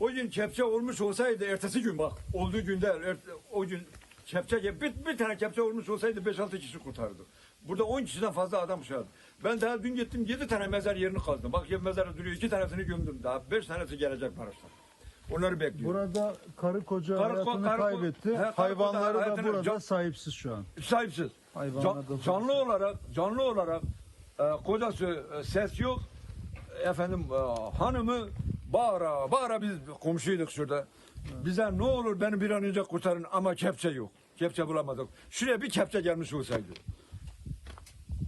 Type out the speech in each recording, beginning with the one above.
O gün kepçe olmuş olsaydı ertesi gün bak olduğu günde er- o gün kepçe bir, bir tane kepçe olmuş olsaydı 5-6 kişi kurtardı. Burada 10 kişiden fazla adam yaptı. Ben daha dün gittim 7 tane mezar yerini kazdım. Bak ya mezarı duruyor 2 tanesini gömdüm daha 5 tanesi gelecek Maraş'tan. Onları bekliyor. Burada karı koca Karı hayatını karı kaybetti. He, karı Hayvanları da hayatını- burada can- sahipsiz şu an. sahipsiz. Hayvanlar Can- da canlı olarak canlı olarak e, kocası e, ses yok. Efendim e, hanımı bağıra bağıra biz komşuyduk şurada. Bize ne olur beni bir an önce kurtarın ama kepçe yok. Kepçe bulamadık. Şuraya bir kepçe gelmiş olsaydı.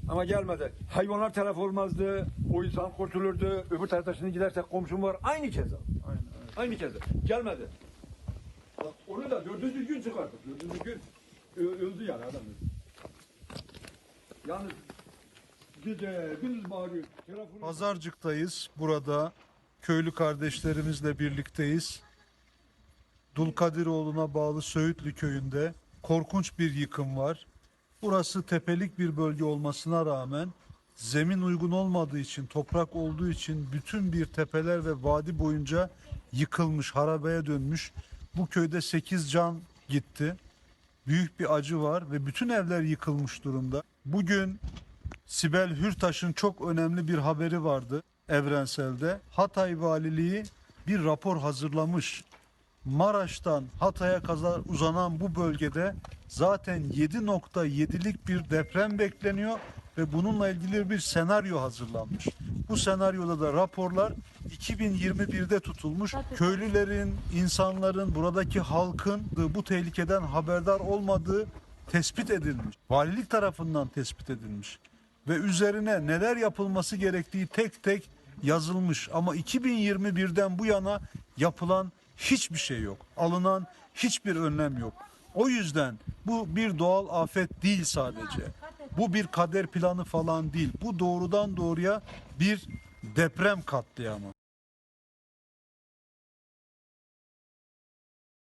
Ama gelmedi. Hayvanlar telef olmazdı. O insan kurtulurdu. Öbür tarafta şimdi gidersek komşum var. Aynı keza. Aynen, Aynı keza. Gelmedi. Bak onu da dördüncü gün çıkardık. Dördüncü gün öldü yani adam. Yalnız gece gündüz bağırıyor. Telefonu... Pazarcık'tayız. Burada köylü kardeşlerimizle birlikteyiz. Dulkadiroğlu'na bağlı Söğütlü köyünde korkunç bir yıkım var. Burası tepelik bir bölge olmasına rağmen zemin uygun olmadığı için, toprak olduğu için bütün bir tepeler ve vadi boyunca yıkılmış, harabeye dönmüş. Bu köyde 8 can gitti. Büyük bir acı var ve bütün evler yıkılmış durumda. Bugün Sibel Hürtaş'ın çok önemli bir haberi vardı Evrensel'de. Hatay Valiliği bir rapor hazırlamış. Maraş'tan Hatay'a kadar uzanan bu bölgede zaten 7.7'lik bir deprem bekleniyor ve bununla ilgili bir senaryo hazırlanmış. Bu senaryoda da raporlar 2021'de tutulmuş. Köylülerin, insanların, buradaki halkın bu tehlikeden haberdar olmadığı tespit edilmiş. Valilik tarafından tespit edilmiş ve üzerine neler yapılması gerektiği tek tek yazılmış ama 2021'den bu yana yapılan hiçbir şey yok. Alınan hiçbir önlem yok. O yüzden bu bir doğal afet değil sadece. Bu bir kader planı falan değil. Bu doğrudan doğruya bir deprem katliamı.